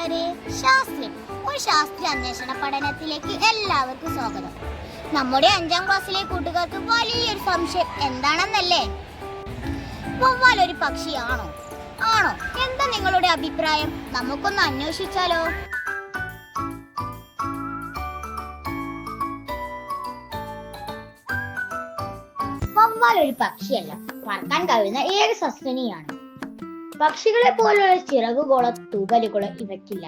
കൂട്ടുകാരെ ശാസ്ത്രം. ഒരു ശാസ്ത്രീയ അന്വേഷണ പഠനത്തിലേക്ക് എല്ലാവർക്കും സ്വാഗതം. നമ്മുടെ അഞ്ചാം ക്ലാസ്സിലെ കൂട്ടുകാർക്ക് വലിയൊരു സംശയം. എന്താണെന്നല്ലേ? വവ്വാൽ ഒരു പക്ഷിയാണോ? ആണോ? എന്താ നിങ്ങളുടെ അഭിപ്രായം? നമുക്കൊന്ന് അന്വേഷിച്ചാലോ? വവ്വാൽ ഒരു പക്ഷിയല്ല. പറക്കാൻ കഴിയുന്ന ഏക സസ്തനിയാണ്. പക്ഷികളെ പോലുള്ള ചിറകുകളോ തൂവലുകളോ ഇവയ്ക്കില്ല.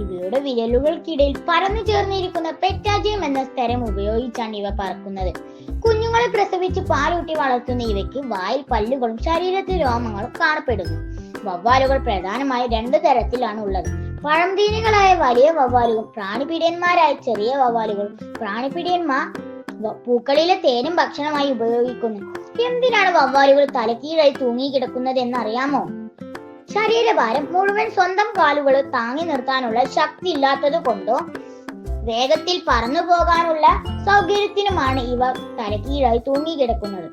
ഇവയുടെ വിരലുകൾക്കിടയിൽ പരന്നു ചേർന്നിരിക്കുന്ന പെറ്റാജിയം എന്ന സ്ഥലം ഉപയോഗിച്ചാണ് ഇവ പറക്കുന്നത്. കുഞ്ഞുങ്ങളെ പ്രസവിച്ച് പാലൂട്ടി വളർത്തുന്ന ഇവയ്ക്ക് വായിൽ പല്ലുകളും ശരീരത്തിൽ രോമങ്ങളും കാണപ്പെടുന്നു. വവ്വാലുകൾ പ്രധാനമായും രണ്ടു തരത്തിലാണ് ഉള്ളത്. പഴംതീനികളായ വലിയ വവ്വാലുകളും പ്രാണിപീഡിയന്മാരായ ചെറിയ വവ്വാലുകളും പ്രാണിപീഡിയന്മാർ പൂക്കളിലെ തേനും ഭക്ഷണമായി ഉപയോഗിക്കുന്നു. എന്തിനാണ് വവ്വാലുകൾ തലക്കീഴായി തൂങ്ങിക്കിടക്കുന്നത് എന്നറിയാമോ ശരീരഭാരം മുഴുവൻ സ്വന്തം കാലുകൾ താങ്ങി നിർത്താനുള്ള ശക്തി ഇല്ലാത്തത് കൊണ്ടോ വേഗത്തിൽ പറന്നു പോകാനുള്ള സൗകര്യത്തിനുമാണ് ഇവ തലക്കീഴായി തൂങ്ങിക്കിടക്കുന്നത്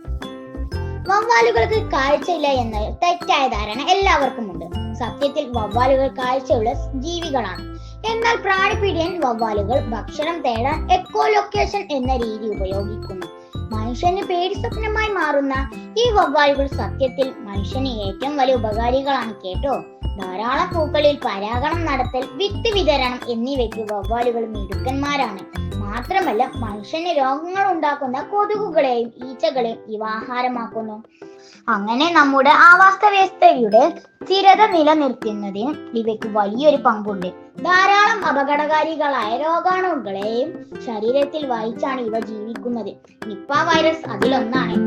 വവ്വാലുകൾക്ക് കാഴ്ചയില്ല എന്ന തെറ്റായ ധാരണ എല്ലാവർക്കും ഉണ്ട് സത്യത്തിൽ വവ്വാലുകൾ കാഴ്ചയുള്ള ജീവികളാണ്. എന്നാൽ പ്രാണിപിടിയൻ വവ്വാലുകൾ ഭക്ഷണം തേടാൻ എക്കോ ലൊക്കേഷൻ എന്ന രീതി ഉപയോഗിക്കുന്നു. മനുഷ്യന് പേടി സ്വപ്നമായി മാറുന്ന ഈ വവ്വാലുകൾ സത്യത്തിൽ മനുഷ്യന് ഏറ്റവും വലിയ ഉപകാരികളാണ് കേട്ടോ. ധാരാളം പൂക്കളിൽ പരാഗണം നടത്തൽ വിത്ത് വിതരണം എന്നിവയ്ക്ക് വവ്വാലുകൾ മിടുക്കന്മാരാണ്. മാത്രമല്ല മനുഷ്യന് രോഗങ്ങൾ ഉണ്ടാക്കുന്ന കൊതുകുകളെയും ഈച്ചകളെയും ഇവ ആഹാരമാക്കുന്നു. അങ്ങനെ നമ്മുടെ ആവാസ വ്യവസ്ഥയുടെ സ്ഥിരത നിലനിർത്തുന്നതിന് ഇവയ്ക്ക് വലിയൊരു പങ്കുണ്ട്. ധാരാളം അപകടകാരികളായ രോഗാണുക്കളെയും ശരീരത്തിൽ വഹിച്ചാണ് ഇവ ജീവിക്കുന്നത്. നിപ്പ വൈറസ് അതിലൊന്നാണ്.